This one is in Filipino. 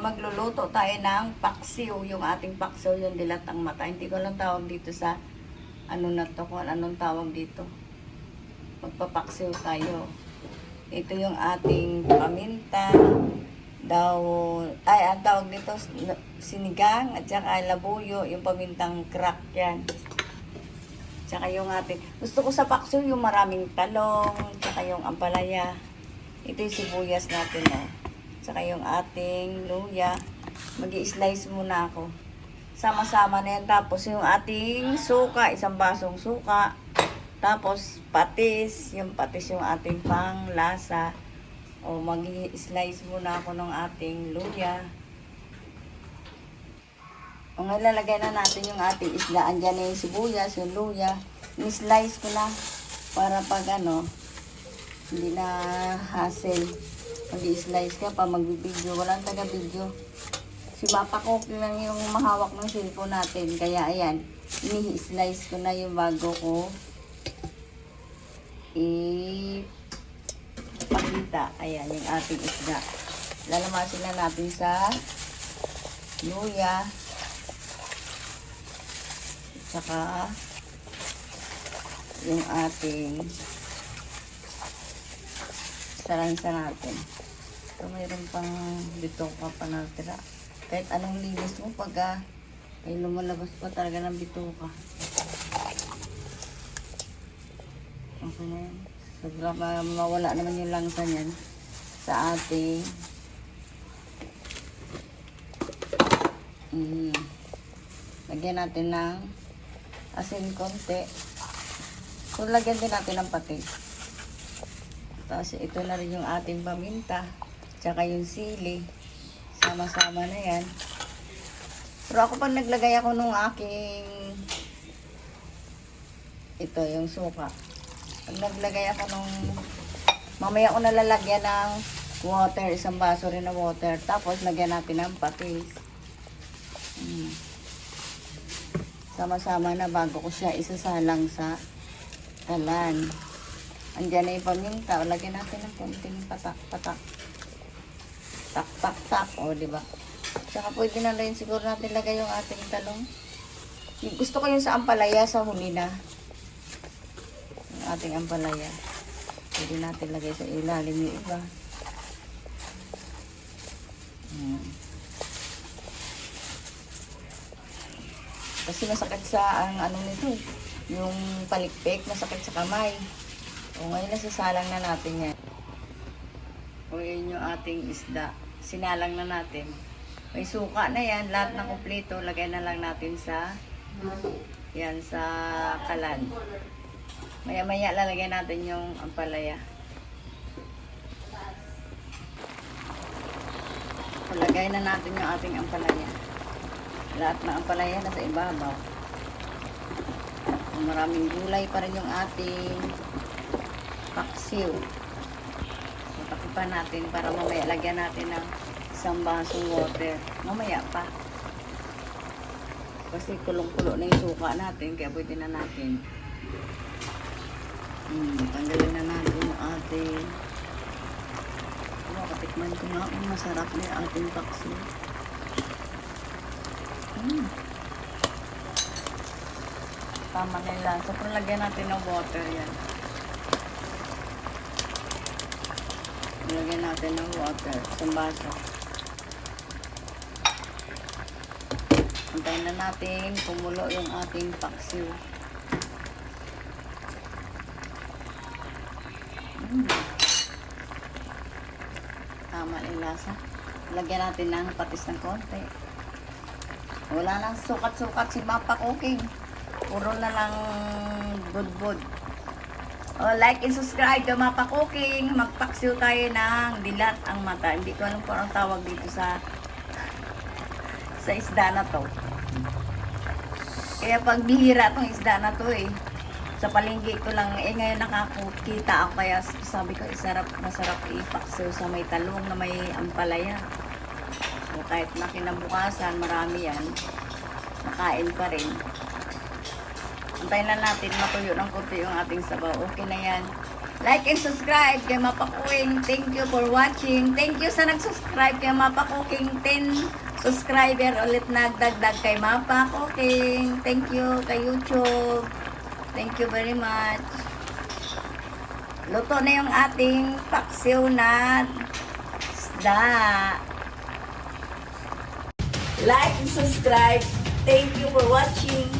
magluluto tayo ng paksiw. Yung ating paksiw, yung dilat ang mata. Hindi ko lang tawag dito sa ano na to, kung anong tawag dito. Magpapaksiw tayo. Ito yung ating paminta, daw, ay, ang tawag dito, sinigang, at saka labuyo, yung pamintang crack yan. Tsaka yung ating, gusto ko sa paksiw yung maraming talong, tsaka yung ampalaya. Ito yung sibuyas natin, oh. Tsaka yung ating luya. mag slice muna ako. Sama-sama na yan. Tapos yung ating suka, isang basong suka. Tapos patis, yung patis yung ating panglasa. O mag slice muna ako ng ating luya. O ngayon lalagay na natin yung ating isda. Andyan na yung sibuyas, yung luya. Ni-slice ko na para pag ano, hindi na hassle. Mag-slice ka pa, magbibideo. Walang taga-video. Si Papa Cookie lang yung mahawak ng cellphone natin. Kaya ayan, ini-slice ko na yung bago ko i pakita. Ayan, yung ating isda. Lalamasin na natin sa luya. Tsaka yung ating salansa natin. So, mayroon pang bituka pa natira. Kahit anong linis mo, pagka ay lumalabas pa talaga ng bituka. Okay na yan. Sobrang ma- mawala naman yung langsa niyan sa ating mm, lagyan natin ng asin konti. So, lagyan din natin ng patis. Tapos ito na rin yung ating paminta. Tsaka yung sili. Sama-sama na yan. Pero ako pag naglagay ako nung aking ito yung suka. Pag naglagay ako nung mamaya ko nalalagyan ng water, isang baso rin na water. Tapos lagyan natin ng patis. Mm. Sama-sama na bago ko siya isasalang sa kalan. Andiyan na yung paminta. Lagyan natin ng konting patak-patak. Tak-tak-tak. O, di ba? Tsaka pwede na rin siguro natin lagay yung ating talong. Gusto ko yung sa ampalaya sa huli na. Yung ating ampalaya. Pwede natin lagay sa ilalim yung iba. Hmm. Kasi masakit sa ang ano nito eh. Yung palikpik, masakit sa kamay. O ngayon nasasalang na natin yan. O yun yung ating isda. Sinalang na natin. May suka na yan. Lahat na kumpleto. Lagay na lang natin sa yan sa kalan. Maya maya lalagyan natin yung ampalaya. Lagay na natin yung ating ampalaya. Lahat ng ampalaya nasa ibabaw. Maraming gulay pa rin yung ating paksiw. Takipan natin para mamaya lagyan natin ng isang basong water. Mamaya pa. Kasi kulong-kulo na yung suka natin, kaya pwede na natin. Hmm, tanggalin na natin yung ating ano, katikman ko nga kung masarap na yung ating paksiw. Hmm. Tama na yung lansa. Pero natin ng water yan. Lagyan natin ng water sa baso. Antayin na natin kumulo yung ating paksiw. Mm. Tama yung lasa. Lagyan natin ng patis ng konti. Wala nang sukat-sukat si Mapa Cooking. Puro na lang budbud. Oh, like and subscribe to Mapa Cooking. Magpaksiw tayo ng dilat ang mata. Hindi ko alam kung anong tawag dito sa sa isda na to. Kaya pag bihira tong isda na to eh. Sa palengke ko lang, eh ngayon nakakita ako kaya sabi ko, isarap, masarap ipaksiw sa may talong na may ampalaya. So kahit na kinabukasan, marami yan. Nakain pa rin. Antayin lang natin matuyo ng konti yung ating sabaw. Okay na yan. Like and subscribe kay Mapakuking. Thank you for watching. Thank you sa nag-subscribe kay Mapakuking. 10 subscriber ulit nagdagdag kay Mapakuking. Thank you kay YouTube. Thank you very much. Luto na yung ating paksiw na isda. Like and subscribe. Thank you for watching.